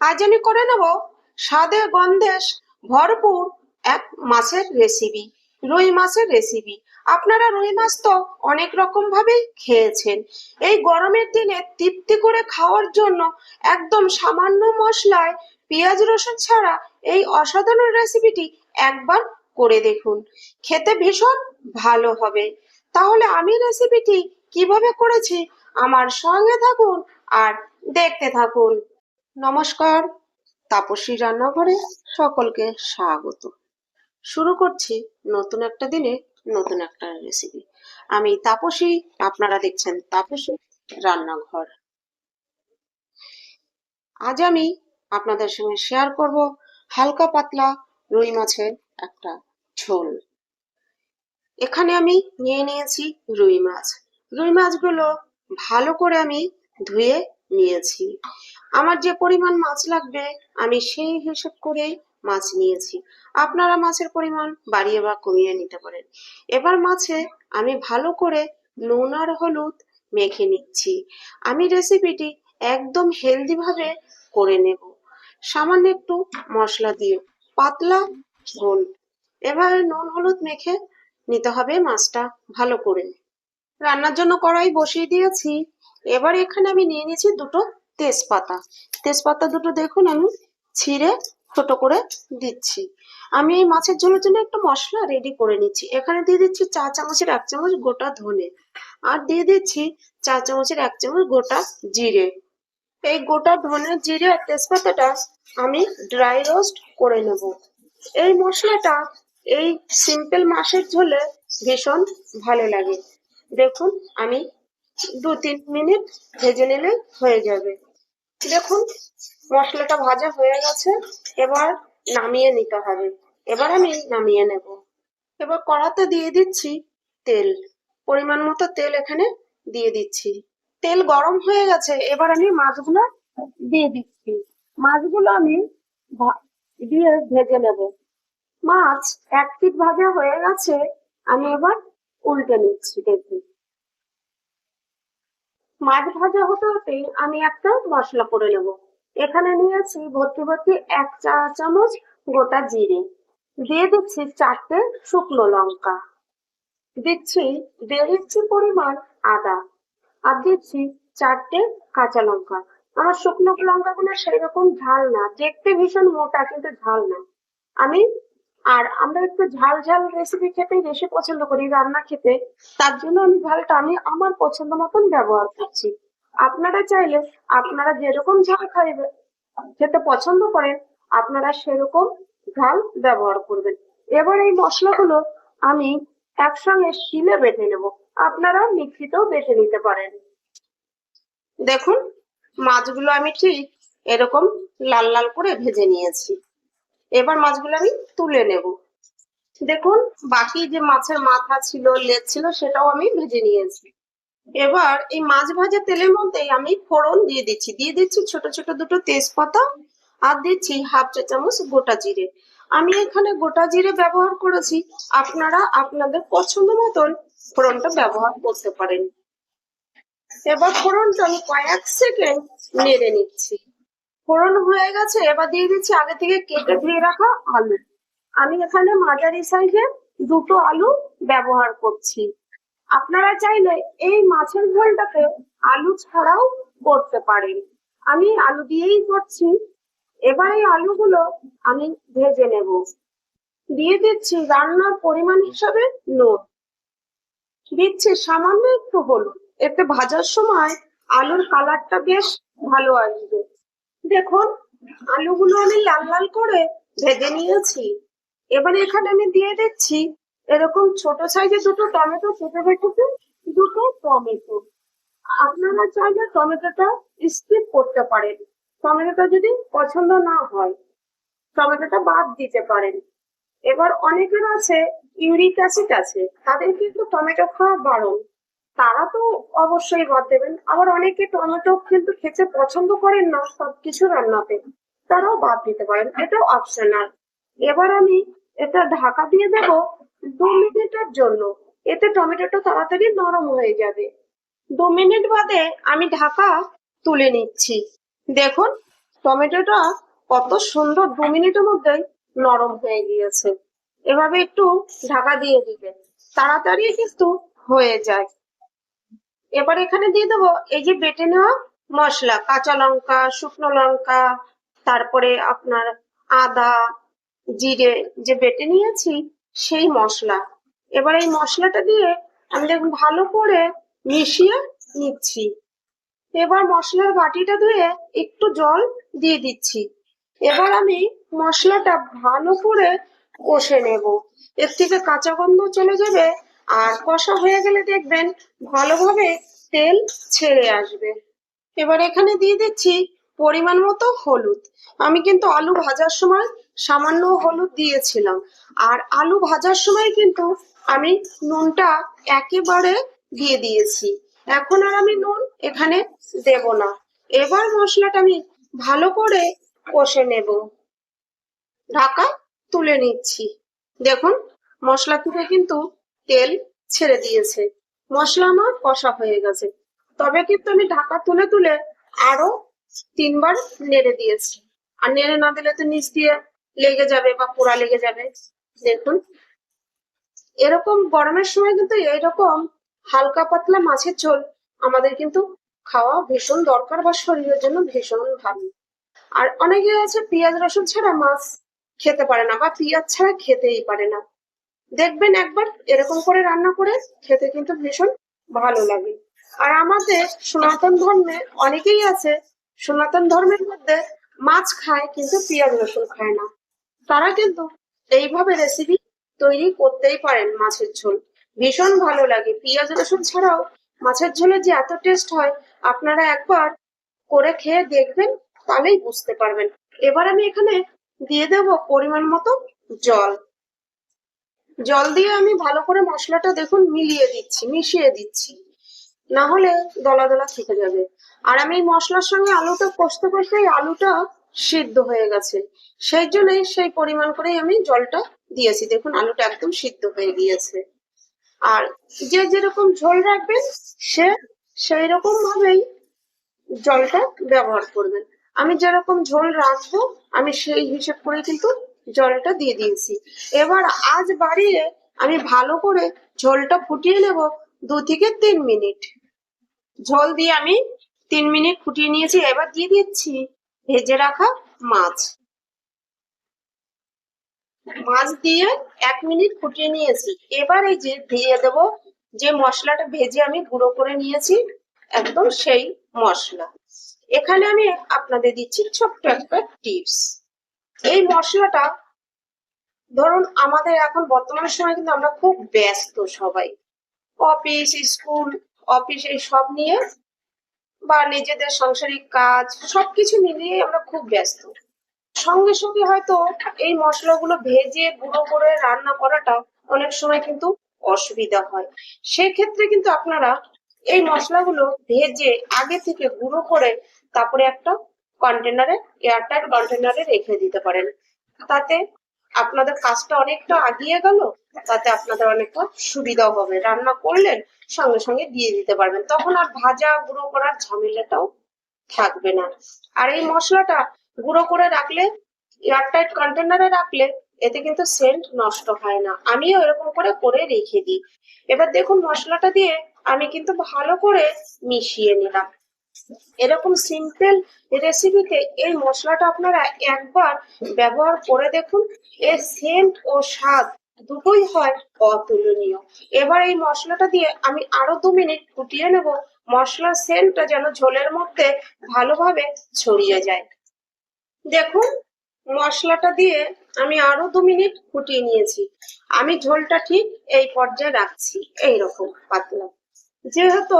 আজ আমি করে নেব স্বাদে গন্ধে ভরপুর এক মাছের রেসিপি রুই মাছের রেসিপি আপনারা রুই মাছ তো অনেক রকম ভাবেই খেয়েছেন। এই গরমের দিনে তৃপ্তি করে খাওয়ার জন্য একদম সামান্য মশলায় পেঁয়াজ রসুন ছাড়া এই অসাধারণ রেসিপিটি একবার করে দেখুন। খেতে ভীষণ ভালো হবে। তাহলে আমি রেসিপিটি কীভাবে করেছি আমার সঙ্গে থাকুন আর দেখতে থাকুন। নমস্কার, তাপসী রান্নাঘরে সকলকে স্বাগত। শুরু করছি নতুন একটা দিনে নতুন একটা রেসিপি আমি তাপসী, আপনারা দেখছেন তাপসী রান্নাঘর। আজ আমি আপনাদের সঙ্গে শেয়ার করব হালকা পাতলা রুই মাছের একটা ঝোল। এখানে আমি নিয়ে নিয়েছি রুই মাছ। রুই মাছগুলো ভালো করে আমি ধুয়ে নিয়েছি। আমার যে পরিমাণ মাছ লাগবে, আমি সেই হিসেব করে মাছ নিয়েছি। আপনারা মাছের পরিমাণ বাড়িয়ে বা কমিয়ে নিতে পারেন। এবার মাছে আমি ভালো করে নুন আর হলুদ মেখে নিচ্ছি। আমি রেসিপিটি একদম হেলদি ভাবে করে নেব। সামান্য একটু মশলা দিয়ে পাতলা ঝোল এবারে নুন হলুদ মেখে নিতে হবে মাছটা ভালো করে। রান্নার জন্য কড়াই বসিয়ে দিয়েছি। এবার এখানে আমি নিয়ে নিয়েছি দুটো তেজপাতা। তেজপাতা দুটো দেখুন আমি ছিঁড়ে ছোট করে দিচ্ছি। আমি এই মাছের ঝোলের জন্য একটা মশলা রেডি করে নিচ্ছি। এখানে দিয়ে দিচ্ছি চা চামচের এক চামচ গোটা ধনে আর দিয়ে দিচ্ছি চা চামচের এক চামচ গোটা জিরে। এই গোটা ধনে, জিরে আর তেজপাতাটা আমি ড্রাই রোস্ট করে নেব। এই মশলাটা এই সিম্পল মাছের ঝোলে ভীষণ ভালো লাগে। দেখুন আমি দু তিন মিনিট ভেজে নিলে হয়ে যাবে। দেখুন, মশলাটা ভাজা হয়ে গেছে, এবার নামিয়ে নিতে হবে। এবার আমি নামিয়ে নেব। এবার কড়াতে দিয়ে দিচ্ছি তেল। পরিমাণ মতো তেল এখানে দিয়ে দিচ্ছি। তেল গরম হয়ে গেছে, এবার আমি মাছগুলো দিয়ে দিচ্ছি। মাছগুলো আমি দিয়ে ভেজে নেব। মাছ এক পিঠ ভাজা হয়ে গেছে, আমি এবার উল্টে নিচ্ছি দেখুন। মাছ ভাজা হতে হতে আমি একটা মশলা করে নেব। এখানে নিয়েছি ভর্তি ভর্তি এক চা চামচ গোটা জিরে। দিয়ে দিচ্ছি চারটে শুকনো লঙ্কা। দিচ্ছি দেড় ইঞ্চি পরিমাণ আদা। আর দিচ্ছি চারটে কাঁচা লঙ্কা। আমার শুকনো লঙ্কা গুলো রকম ঝাল না, দেখতে ভীষণ মোটা কিন্তু ঝাল না। আমি আর আমরা একটু ঝাল ঝাল রেসিপি খেতেই বেশি পছন্দ করি রান্না খেতে। তার জন্য আমি ঝালটা আমি আমার পছন্দ মতন ব্যবহার করছি। আপনারা চাইলে আপনারা যেরকম ঝাল খাইবে, খেতে পছন্দ করেন, আপনারা সেরকম ঝাল ব্যবহার করবেন। এবার এই মশলাগুলো আমি একসঙ্গে শিলে বেটে নেব। আপনারা মিক্সিতেও বেটে নিতে পারেন। দেখুন, মাছগুলো আমি ঠিক এরকম লাল লাল করে ভেজে নিয়েছি। এবার মাছগুলো আমি তুলে নেব। দেখুন, বাকি যে মাছের মাথা ছিল, লেজ ছিল, সেটাও আমি ভেজে নিয়েছি। এবার এই মাছ ভাজা তেলের মধ্যেই আমি ফোড়ন দিয়ে দিচ্ছি। দিয়ে দিচ্ছি ছোট ছোট দুটো তেজপাতা আর দিচ্ছি হাফ চা চামচ গোটা জিরে। আমি এখানে গোটা জিরে ব্যবহার করেছি। আপনারা আপনাদের পছন্দ মতন ফোড়নটা ব্যবহার করতে পারেন। এবার ফোড়নটা আমি কয়েক সেকেন্ড নেড়ে নিচ্ছি। ফোড়ন হয়ে গেছে, এবার দিয়ে দিচ্ছি আগে থেকে কেটে ধুয়ে রাখা আলু। আমি এখানে মাঝারি সাইজের দুটো আলু ব্যবহার করছি। আপনারা চাইলে এই মাছের ঝোলটাকে আলু ছাড়াও করতে পারেন। আমি আলু দিয়েই করছি। এবার এই আলুগুলো আমি ভেজে নেব। দিয়ে দিচ্ছি রান্নার পরিমাণ হিসাবে নুন। দিচ্ছি সামান্য একটু হলুদ। এতে ভাজার সময় আলুর কালারটা বেশ ভালো আসবে। দেখুন, আলুগুলো আমি লাল লাল করে ভেজে নিয়েছি। এবার এখানে আমি দিয়ে দিচ্ছি এরকম ছোট সাইজের দুটো টমেটো কেটে রেখেছি দুটো টমেটো। আপনারা চাইলে টমেটোটা স্কিপ করতে পারেন। টমেটোটা যদি পছন্দ না হয়, টমেটোটা বাদ দিতে পারেন। এবার অনেকের আছে ইউরিক অ্যাসিড আছে, তাদের কিন্তু টমেটো খাওয়া বারণ তারা তো অবশ্যই বাদ দেবেন। আবার অনেকে টমেটো কিন্তু খেতে পছন্দ করেন না, সবকিছু রান্নাতে তারাও বাদ দিতে পারেন, এটাও অপশনাল এবার আমি এটা ঢাকা দিয়ে দেব দু মিনিটের জন্য। এতে টমেটোটা তাড়াতাড়ি নরম হয়ে যাবে। দু মিনিট বাদে আমি ঢাকা তুলে নিচ্ছি। দেখুন, টমেটোটা কত সুন্দর দু মিনিটের মধ্যেই নরম হয়ে গিয়েছে। এভাবে একটু ঢাকা দিয়ে দিবেন। তাড়াতাড়ি কিন্তু হয়ে যায়। এবার এখানে দিয়ে দেবো, এই যে বেটে নেওয়া মশলা, কাঁচা লঙ্কা, শুকনো লঙ্কা, তারপরে আপনার আদা, জিরে যে বেটে নিয়েছি, সেই মশলা। এবার এই মশলাটা দিয়ে আমি দেখুন ভালো করে মিশিয়ে নিচ্ছি। এবার মশলার বাটিটা ধুয়ে একটু জল দিয়ে দিচ্ছি। এবার আমি মশলাটা ভালো করে কষে নেব। এর থেকে কাঁচা গন্ধ চলে যাবে আর কষা হয়ে গেলে দেখবেন ভালোভাবে তেল ছেড়ে আসবে। এবার এখানে দিয়ে দিচ্ছি পরিমাণ মতো হলুদ। আমি কিন্তু আলু ভাজার সময় সামান্য হলুদ দিয়েছিলাম। আর আলু ভাজার সময় কিন্তু আমি নুনটা একেবারে দিয়ে দিয়েছি। এখন আর আমি নুন এখানে দেব না। এবার মশলাটা আমি ভালো করে কষে নেব। ঢাকা তুলে নিচ্ছি। দেখুন, মশলা থেকে কিন্তু তেল ছেড়ে দিয়েছে। মশলা আমার কষা হয়ে গেছে। তবে কিন্তু আমি ঢাকা তুলে তুলে আরও তিনবার নেড়ে দিয়েছি। আর নেড়ে না দিলে তো নিচ দিয়ে লেগে যাবে বা পোড়া লেগে যাবে। দেখুন। এরকম গরমের সময় কিন্তু এইরকম হালকা পাতলা মাছের ঝোল আমাদের কিন্তু খাওয়া ভীষণ দরকার বা শরীরের জন্য ভীষণ ভালো। আর অনেকে আছে পেঁয়াজ রসুন ছাড়া মাছ খেতে পারে না বা পেঁয়াজ ছাড়া খেতেই পারে না। দেখবেন একবার এরকম করে রান্না করে খেতে কিন্তু ভীষণ ভালো লাগে। আর আমাদের সনাতন ধর্মে অনেকেই আছে, সনাতন ধর্মের মধ্যে মাছ খায় কিন্তু পেঁয়াজ রসুন খায় না। তারা কিন্তু এইভাবে রেসিপি তৈরি করতেই পারেন মাছের ঝোল। ভীষণ ভালো লাগে। পেঁয়াজ রসুন ছাড়াও মাছের ঝোলের যে এত টেস্ট হয়, আপনারা একবার করে খেয়ে দেখবেন, তাহলেই বুঝতে পারবেন। এবার আমি এখানে দিয়ে দেব পরিমাণ মতো জল। জল দিয়ে আমি ভালো করে মশলাটা দেখুন মিলিয়ে দিচ্ছি, মিশিয়ে দিচ্ছি। না হলে দলা দলা থেকে যাবে। আর আমি এই মশলার সঙ্গে আলুটা কষতে কষতে আলুটা সিদ্ধ হয়ে গেছে। সেই জন্যই সেই পরিমাণ করেই আমি জলটা দিয়েছি। দেখুন, আলুটা একদম সিদ্ধ হয়ে গিয়েছে। আর যে যেরকম ঝোল রাখবেন, সে সেই রকম ভাবেই জলটা ব্যবহার করবেন। আমি যেরকম ঝোল রাখব, আমি সেই হিসেব করে কিন্তু জলটা দিয়ে দিয়েছি। এবার আজ বাড়িয়ে আমি ভালো করে ঝোলটা ফুটিয়ে নেব দু থেকে তিন মিনিট। ঝোল দিয়ে আমি তিন মিনিট ফুটিয়ে নিয়েছি। এবার দিয়ে দিচ্ছি ভেজে রাখা মাছ। মাছ দিয়ে এক মিনিট ফুটিয়ে নিয়েছি। এবার এই যে দিয়ে দেব যে মশলাটা ভেজে আমি গুঁড়ো করে নিয়েছি, একদম সেই মশলা। এখানে আমি আপনাদের দিচ্ছি ছোট্ট একটা টিপস। এই মশলাটা ধরুন আমাদের এখন বর্তমান সময় কিন্তু আমরা খুব ব্যস্ত সবাই। অফিস, স্কুল, অফিস এই সব নিয়ে বা নিজেদের সাংসারিক কাজ সবকিছু মিলিয়ে আমরা খুব ব্যস্ত। সঙ্গে সঙ্গে হয়তো এই মশলাগুলো ভেজে গুঁড়ো করে রান্না করাটা অনেক সময় কিন্তু অসুবিধা হয়। সেক্ষেত্রে কিন্তু আপনারা এই মশলাগুলো ভেজে আগে থেকে গুঁড়ো করে তারপরে একটা কন্টেনারে এয়ারটাইট কন্টেনারে রেখে দিতে পারেন। তাতে আপনাদের কাজটা অনেকটা আগিয়ে গেল, তাতে আপনাদের অনেকটা সুবিধাও হবে। রান্না করলেন, সঙ্গে সঙ্গে দিয়ে দিতে পারবেন। তখন আর ভাজা গুঁড়ো করার ঝামেলাটাও থাকবে না। আর এই মশলাটা গুঁড়ো করে রাখলে এয়ারটাইট কন্টেনারে রাখলে, এতে কিন্তু সেন্ট নষ্ট হয় না। আমিও এরকম করে করে রেখে দিই। এবার দেখুন মশলাটা দিয়ে আমি কিন্তু ভালো করে মিশিয়ে নিলাম। এরকম সিম্পল রেসিপিতে এই মশলাটা আপনারা একবার ব্যবহার করে দেখুন। এর সেন্ট ও স্বাদ দুটোই হয় অতুলনীয়। এবার এই মশলাটা দিয়ে আমি আরও দু মিনিট ফুটিয়ে নেব। মশলার সেন্টটা যেন ঝোলের মধ্যে ভালোভাবে ছড়িয়ে যায়। দেখুন, মশলাটা দিয়ে আমি আরও দু মিনিট ফুটিয়ে নিয়েছি। আমি ঝোলটা ঠিক এই পর্যায়ে রাখছি। এইরকম, পাতলা। যেহেতু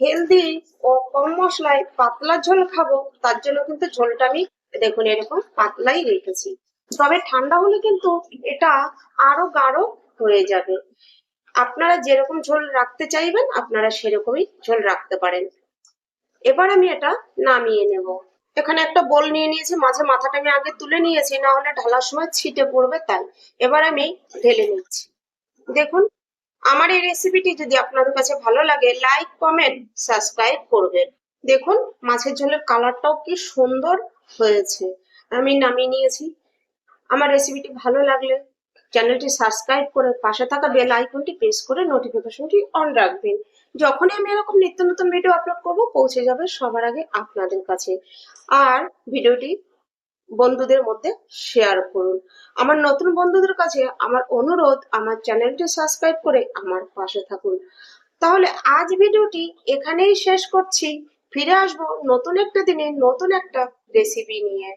হেলদি ও কম মশলায় পাতলা ঝোল খাব, তার জন্য কিন্তু ঝোলটা আমি দেখুন, এরকম পাতলাই রেখেছি। তবে ঠান্ডা হলে কিন্তু এটা আরও গাঢ় হয়ে যাবে। আপনারা যেরকম ঝোল রাখতে চাইবেন, আপনারা সেরকমই ঝোল রাখতে পারেন। এবার আমি এটা নামিয়ে নেব। এখানে একটা বোল নিয়ে নিয়েছি, মাঝে মাথাটা আমি আগে তুলে নিয়েছি, না হলে ঢালার সময় ছিটে পড়বে তাই। এবার আমি ঢেলে নিচ্ছি। দেখুন আমার এই রেসিপিটি যদি আপনাদের কাছে ভালো লাগে লাইক কমেন্ট সাবস্ক্রাইব করবেন। দেখুন, মাছের ঝোলের কালারটাও কি সুন্দর হয়েছে। আমি নামিয়ে নিয়েছি। আমার রেসিপিটি ভালো লাগলে চ্যানেলটি সাবস্ক্রাইব করে পাশে থাকা বেল আইকনটি প্রেস করে নোটিফিকেশনটি অন রাখবেন। যখনই আমি এরকম নিত্য নতুন ভিডিও আপলোড করব, পৌঁছে যাবে সবার আগে আপনাদের কাছে। আর ভিডিওটি বন্ধুদের মধ্যে শেয়ার করুন। আমার নতুন বন্ধুদের কাছে আমার অনুরোধ, আমার চ্যানেলটি সাবস্ক্রাইব করে আমার পাশে থাকুন। তাহলে আজ ভিডিওটি এখানেই শেষ করছি। ফিরে আসব নতুন একটা দিনে নতুন একটা রেসিপি নিয়ে।